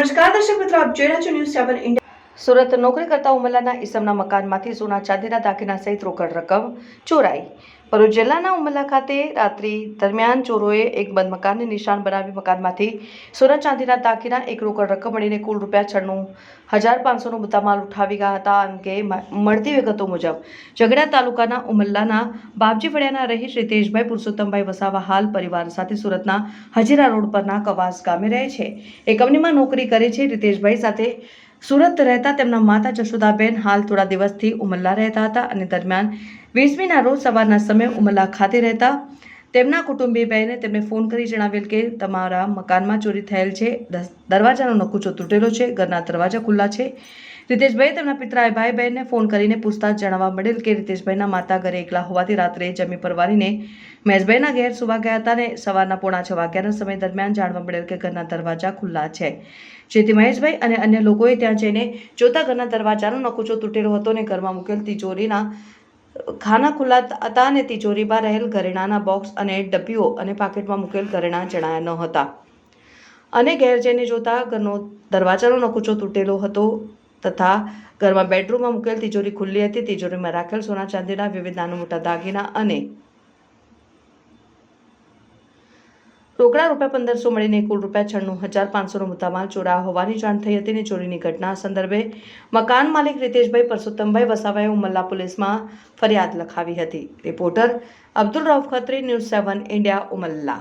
નમસ્કાર દર્શક મિત્રો આપ જોઈ રહ્યા છો ન્યૂઝ સેવન ઇન્ડિયા સુરત નોકરી કરતા ઉમરલાના ઈસમના મકાનમાંથી સોના ચાંદીના દાગીના સહિત રોકડ રકમ ચોરાઈ. ભરૂચ જિલ્લાના ઉમરલા ખાતે રાત્રિ દરમિયાન ચોરોએ એક બંધ મકાનને નિશાન બનાવી મકાનમાંથી સોના ચાંદીના દાગીના, એક રોકડ રકમ મળીને કુલ રૂપિયા છન્નું હજાર પાંચસોનો મુદ્દામાલ ઉઠાવી ગયા હતા. અંગે મળતી વિગતો મુજબ, ઝઘડા તાલુકાના ઉમરલાના બાપજી ફળિયાના રહીશ રીતેશભાઈ પુરુષોત્તમભાઈ વસાવા હાલ પરિવાર સાથે સુરતના હજીરા રોડ પરના કવાસ ગામે રહે છે. એ કંપનીમાં નોકરી કરે છે રીતેશભાઈ સાથે સુરત રહેતા તેમના માતા જશોદાબેન હાલ થોડા દિવસથી ઉમરલા રહેતા હતા અને દરમિયાન વીસમીના રોજ સવારના સમયે ઉમરલા ખાતે રહેતા તેમના કુટુંબી બહેને તેમને ફોન કરી જણાવેલ કે તમારા મકાનમાં ચોરી થયેલ છે દરવાજાનો નકુચો તૂટેલો છે, ઘરના દરવાજા ખુલ્લા છે. રીતેશભાઈ તેમના પિતરાએ ભાઈ બહેનને ફોન કરીને પૂછતા જાણવા મળેલ કે રીતેશભાઈના માતા ઘરે એકલા હોવાથી રાત્રે જમી પરવારીને મહેશભાઈના ઘેર સુવા ગયા હતા અને સવારના પોણા છ વાગ્યાના સમય દરમિયાન જાણવા મળેલ કે ઘરના દરવાજા ખુલ્લા છે. જેથી મહેશભાઈ અને અન્ય લોકોએ ત્યાં જઈને જોતા ઘરના દરવાજાનો નકુચો તૂટેલો હતો અને ઘરમાં મૂકેલ તિજોરીના ખાના ખુલ્લા હતા અને તિજોરીમાં રહેલ ઘરેણાના બોક્સ અને ડબ્બીઓ અને પાકેટમાં મૂકેલ ઘરેણાં જણાયા ન હતા. અને ઘેર જઈને જોતા ઘરનો દરવાજાનો નકુચો તૂટેલો હતો તથા ઘરમાં બેડરૂમમાં મૂકેલ તિજોરી ખુલ્લી હતી. તિજોરીમાં રાખેલ સોના ચાંદીના, વિવિધ નાના મોટા દાગીના અને રોકડા રૂપિયા પંદરસો મળીને કુલ રૂપિયા છન્નું હજાર પાંચસોનો મુદ્દામાલ ચોરાયો હોવાની જાણ થઈ હતી અને ચોરીની ઘટના સંદર્ભે મકાન માલિક રીતેશભાઈ પરસોત્તમભાઈ વસાવાએ ઉમલ્લા પોલીસમાં ફરિયાદ લખાવી હતી. Reporter Abdul Rauf Khatri, news seven, India, Umalla.